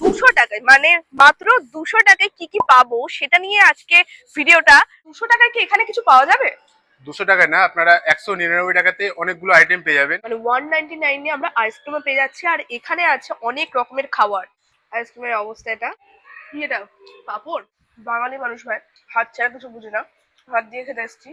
দুশো টাকায় মানে মাত্র দুশো টাকায় কি কি পাবো সেটা নিয়ে আজকে ভিডিওটা দুশো টাকায় কি এখানে কিছু পাওয়া যাবে? দুশো টাকায় না আপনারা একশো নিরানব্বই টাকাতে অনেকগুলো আইটেম পেয়ে যাবেন। মানে ওয়ান নাইনটি নাইনে আমরা আইসক্রিমও পেয়ে যাচ্ছি আর এখানে আছে অনেক রকমের খাবার। আইসক্রিমের অবস্থা এটা। এটা পাপড়। বাঙালি মানুষ ভাই হাত ছাড়া কিছু বুঝে না। হাত দিয়ে খেতে এসছি।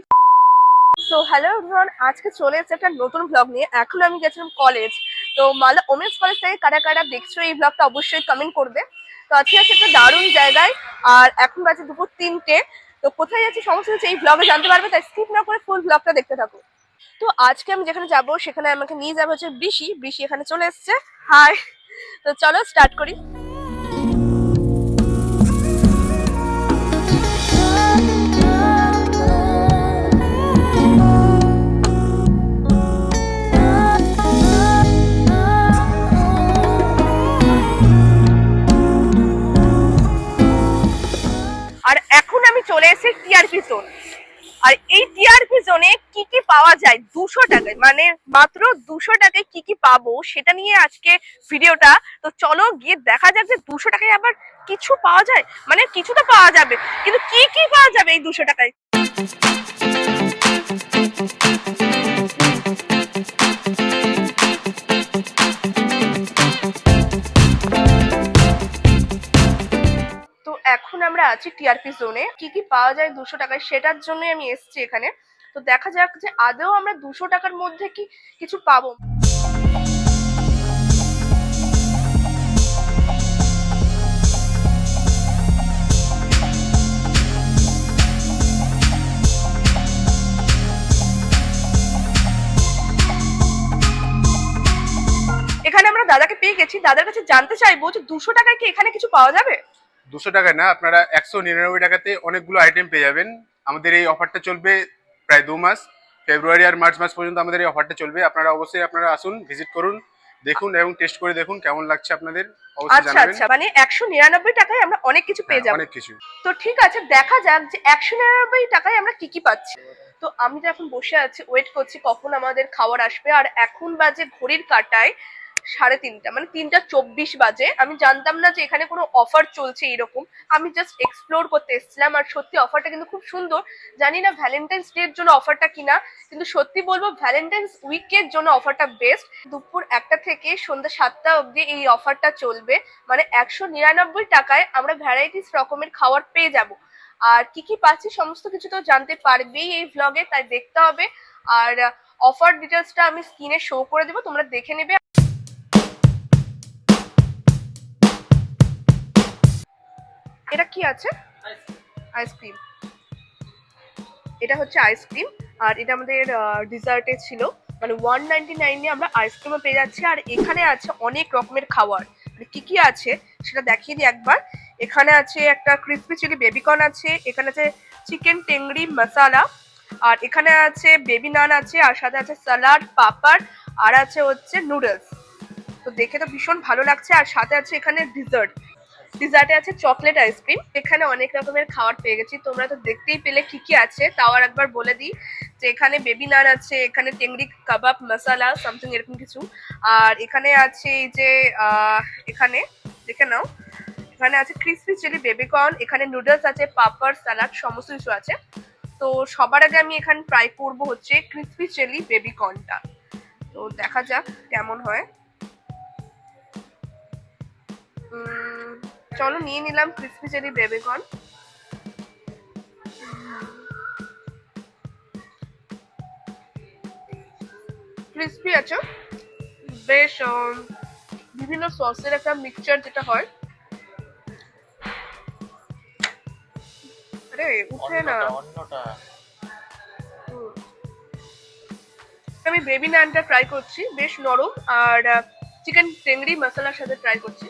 সো হ্যালো এভরিওয়ান আজকে চলে এসেছে একটা নতুন ব্লগ নিয়ে। এখন আমি গেছিলাম কলেজ তো মালদা ওমেন্স কলেজ থেকে কারা কারা দেখছ এই ব্লগটা অবশ্যই কমেন্ট করবে। তো আজকে আছে একটা দারুণ জায়গায়, আর এখন বাজে দুপুর তিনটে। তো কোথায় যাচ্ছি সমস্ত কিছু এই ব্লগে জানতে পারবে, তাই স্কিপ না করে ফুল ব্লগটা দেখতে থাকো। তো আজকে আমি যেখানে যাব, সেখানে আমাকে নিয়ে যাবে হচ্ছে বৃষি বৃষি এখানে চলে এসছে। হাই তো চলো স্টার্ট করি। এসেছি টিআরপি জোন। আর এই টিআরপি জোনে কি কি পাওয়া যায়? দুশো টাকায় মানে মাত্র দুশো টাকায় কি কি পাবো সেটা নিয়ে আজকে ভিডিওটা। তো চলো গিয়ে দেখা যাক যে দুশো টাকায় আবার কিছু পাওয়া যায়। মানে কিছু তো পাওয়া যাবে, কিন্তু কি কি পাওয়া যাবে এই দুশো টাকায়? আছি টিআরপি জোনে কি কি পাওয়া যায় দুশো টাকায় সেটার জন্যই আমি এসেছি এখানে। তো দেখা যাক যে আদৌ আমরা দুশো টাকার মধ্যে কি কিছু পাবো। এখানে আমরা দাদাকে পেয়ে গেছি। দাদার কাছে জানতে চাইব যে দুশো টাকায় কি এখানে কিছু পাওয়া যাবে? দুশো টাকায় না আপনারা একশো নিরানব্বই টাকাতে অনেকগুলো আইটেম পেয়ে যাবেন। আমাদের এই অফারটা চলবে প্রায় দু মাস। ফেব্রুয়ারি আর মার্চ মাস পর্যন্ত আমাদের এই অফারটা চলবে। আপনারা অবশ্যই আপনারা আসুন ভিজিট করুন দেখুন এবং টেস্ট করে দেখুন কেমন লাগছে আপনাদের। অবশ্যই আচ্ছা আচ্ছা মানে টাকায় আমরা অনেক কিছু পেয়ে হ্যাঁ, অনেক কিছু। তো ঠিক আছে দেখা যাক যে একশো নিরানব্বই টাকায় আমরা কি কি পাচ্ছি। তো আমি তো এখন বসে আছি ওয়েট করছি কখন আমাদের খাবার আসবে। আর এখন বাজে ঘড়ির কাটায়। সাড়ে তিনটা মানে তিনটা চব্বিশ বাজে। আমি জানতাম না যে এখানে কোনো অফার চলছে এরকম। আমি জাস্ট এক্সপ্লোর করতে এসেছিলাম আর সত্যি অফারটা কিন্তু খুব সুন্দর। জানি না ভ্যালেন্টাইন্স ডে এর জন্য অফারটা কিনা, কিন্তু সত্যি বলব ভ্যালেন্টাইন্স উইকের জন্য অফারটা বেস্ট দুপুর একটা থেকে সন্ধ্যা সাতটা অবধি এই অফারটা চলবে। মানে একশো নিরানব্বই টাকায় আমরা ভ্যারাইটিস রকমের খাবার পেয়ে যাব। আর কি কি পাচ্ছি সমস্ত কিছু তো জানতে পারবেই এই ভ্লগে তাই দেখতে হবে। আর অফার ডিটেলসটা আমি স্ক্রিনে শো করে দেবো, তোমরা দেখে নেবে। এটা কি আছে? আইসক্রিম এটা হচ্ছে আইসক্রিম আর এটা আমাদের ডিজার্টে ছিল। মানে ওয়ান নাইনটি নাইনে আমরা আইসক্রিমও পেয়ে যাচ্ছি, আর এখানে আছে অনেক রকমের খাবার। মানে কি কি আছে সেটা দেখিয়ে দিই একবার। এখানে আছে একটা ক্রিসপি চিলি বেবিকর্ন আছে, এখানে আছে চিকেন টেংরি মশালা আর এখানে আছে বেবি নান আছে, আর সাথে আছে স্যালাড পাপড়, আর আছে হচ্ছে নুডলস তো দেখে তো ভীষণ ভালো লাগছে, আর সাথে আছে এখানে ডিজার্ট ডিজার্টে আছে চকলেট আইসক্রিম। এখানে অনেক রকমের খাবার পেয়ে গেছি। তোমরা তো দেখতেই পেলে কি কি আছে। তাও আর একবার বলে দিই যে এখানে বেবি নান আছে এখানে টেংরি কাবাব মশালা সামথিং এরকম কিছু। আর এখানে আছে এই যে এখানে দেখে নাও। এখানে আছে ক্রিসপি চিলি বেবিকর্ন এখানে নুডলস আছে পাপড় স্যালাড সমস্ত কিছু আছে। তো সবার আগে আমি এখানে ট্রাই করব হচ্ছে ক্রিসপি চিলি বেবিকর্নটা তো দেখা যাক কেমন হয়। উম, চলো নিয়ে নিলাম ক্রিসপি চিলি বেবিকর্ন ক্রিসপি আছে? বেশ বিভিন্ন সসের একটা মিক্সচার যেটা হয়। আরে উঠে না। আমি বেবি নানটা ট্রাই করছি বেশ নরম আর চিকেন টেংরি মশলার সাথে ট্রাই করছি।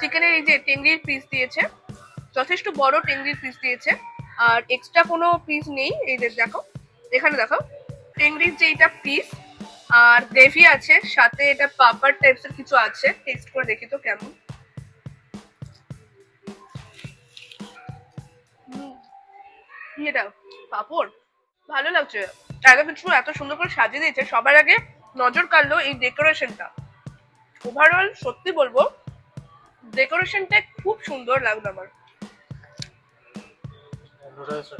চিকেনের এই যে টেংরির পিস দিয়েছে, যথেষ্ট বড় টেংরির পিস দিয়েছে, আর এক্সট্রা কোনো পিস নেই, এই যে দেখো, এখানে দেখো টেংরির যে এটা পিস আর গ্রেভি আছে, সাথে এটা পাপার টাইপসের কিছু আছে টেস্ট করে দেখি তো কেমন। এটা পাপড়, ভালো লাগছে। এত সুন্দর করে সাজিয়ে দিয়েছে, সবার আগে নজর কাড়লো এই ডেকোরেশনটা ওভারঅল সত্যি বলব ডেকোরেশনটা খুব সুন্দর লাগল আমার।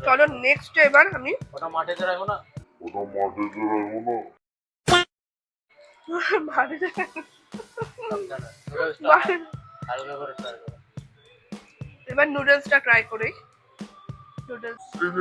চলো নেক্সট এবার আমি ওটা মাঠে রাখব না? নুডলসটা বাড়ি- হালকা করে। এবার নুডলসটা ট্রাই করি। নুডলস আহ,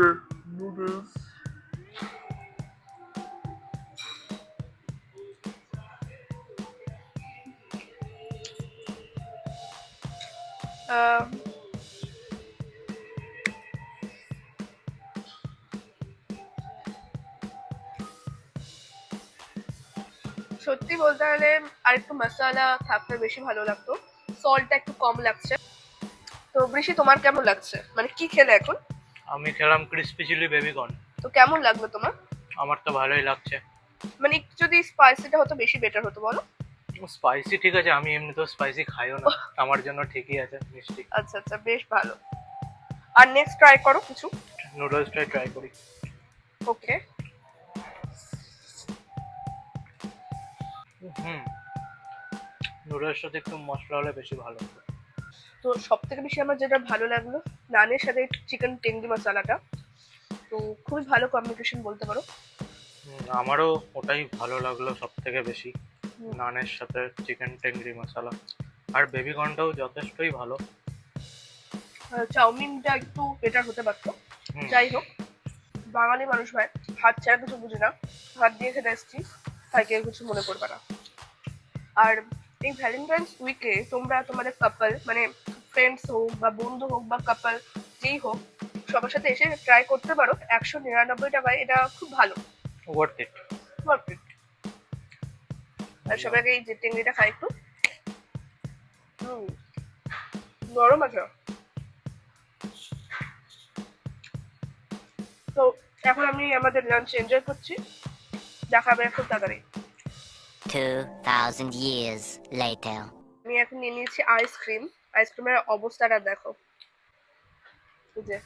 সত্যি বলতে গেলে আর একটু মশলা থাকলে বেশি ভালো লাগতো। সল্টটা একটু কম লাগছে। তো বৃষি তোমার কেমন লাগছে? মানে কি খেলে এখন? আমি খেলাম ক্রিসপি চিলি বেবিকর্ন তো কেমন লাগল তোমার? আমার তো ভালোই লাগছে। মানে একটু যদি স্পাইসিটা হতো বেশি বেটার হতো বলো। স্পাইসি ঠিক আছে আমি এমনি তো স্পাইসি খাইও না। আমার জন্য ঠিকই আছে মিষ্টি। আচ্ছা আচ্ছা বেশ ভালো। আর নেক্সট ট্রাই করো কিছু। নুডলসটাই ট্রাই করি। ওকে হুম। নুডলস নুডলসটাতে একটু মশলা হলে বেশি ভালো হতো তো সব থেকে বেশি আমার যেটা ভালো লাগল নানের সাথে চিকেন টেংরি মশলাটা। তো খুবই ভালো কম্বিনেশন বলতে পারো। আমারও ওটাই ভালো লাগল সব থেকে বেশি। নানের সাথে চিকেন টেংরি মশলা আর বেবিকর্নটাও যথেষ্টই ভালো। চাউমিনটা একটু বেটার হতে পারতো। যাই হোক বাঙালি মানুষ ভাই হাত ছাড়া কিছু বুঝি না। হাত দিয়ে খেতে এসছি তাই কেউ কিছু মনে করবে না। আর এই ভ্যালেন্টাইন্স উইকে তোমরা তোমাদের কাপল মানে ফ্রেন্ডস হোক বা বন্ধু হোক বা কাপল যেই হোক সবার সাথে এসে ট্রাই করতে পারো। একশো নিরানব্বই টাকায় এটা খুব ভালো। Worth it worth it. আর সবার আগে এই যে টেঙ্গিটা খাই একটু। নরম আছে। তো এখন আমি আমাদের লাঞ্চ এনজয় করছি। দেখা হবে খুব তাড়াতাড়ি। 2,000 years later. আমি এখন নিয়ে নিয়েছি আইসক্রিম আইসক্রিমের অবস্থাটা দেখো। যে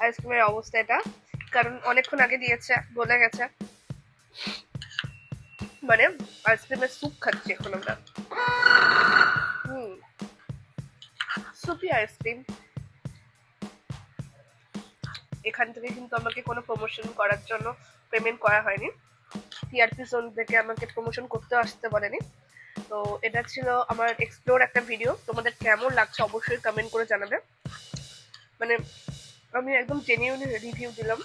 আইসক্রিমের অবস্থা এটা। কারণ অনেকক্ষণ আগে দিয়েছে বলে গেছে। মানে আইসক্রিমের স্যুপ খাচ্ছি এখন আমরা। সুপি আইসক্রিম এখান থেকে কিন্তু আমাকে কোনো প্রমোশন করার জন্য পেমেন্ট করা হয়নি। টিআরপি জোন থেকে আমাকে প্রমোশন করতে আসতে বলেনি। তো এটা ছিল আমার এক্সপ্লোর একটা ভিডিও তোমাদের কেমন লাগছে অবশ্যই কমেন্ট করে জানাবে। মানে আমি একদম জেনিউন রিভিউ দিলাম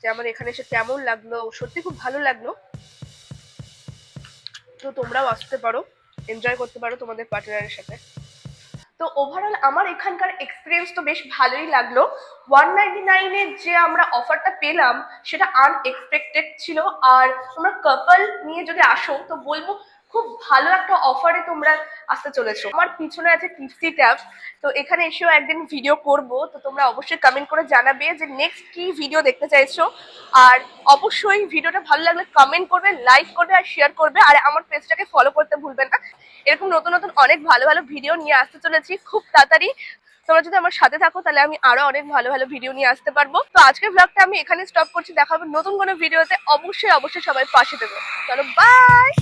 যে আমার এখানে এসে কেমন লাগল, সত্যি খুব ভালো লাগল। তো তোমরাও আসতে পারো এনজয় করতে পারো তোমাদের পার্টনারের সাথে। তো ওভারঅল আমার এখানকার এক্সপিরিয়েন্স তো বেশ ভালোই লাগল। ওয়ান নাইনটি নাইনের যে আমরা অফারটা পেলাম, সেটা আনএক্সপেক্টেড ছিল। আর তোমরা কাপল নিয়ে যদি আসো, তো বলব খুব ভালো একটা অফারে তোমরা আসতে চলেছো। আমার পিছনে আছে টিপসি ট্যাব তো এখানে এসেও একদিন ভিডিও করব, তো তোমরা অবশ্যই কমেন্ট করে জানাবে যে নেক্সট কি ভিডিও দেখতে চাইছো। আর অবশ্যই ভিডিওটা ভালো লাগলে কমেন্ট করবে লাইক করবে আর শেয়ার করবে, আর আমার পেজটাকে ফলো করতে ভুলবে না। এরকম নতুন নতুন অনেক ভালো ভালো ভিডিও নিয়ে আসতে চলেছি, খুব তাড়াতাড়ি। তোমরা যদি আমার সাথে থাকো, তাহলে আমি আরও অনেক ভালো ভালো ভিডিও নিয়ে আসতে পারব। তো আজকের ব্লগটা আমি এখানে স্টপ করছি দেখা হবে নতুন কোনো ভিডিওতে অবশ্যই অবশ্যই সবাই পাশে দেবো চলো বাই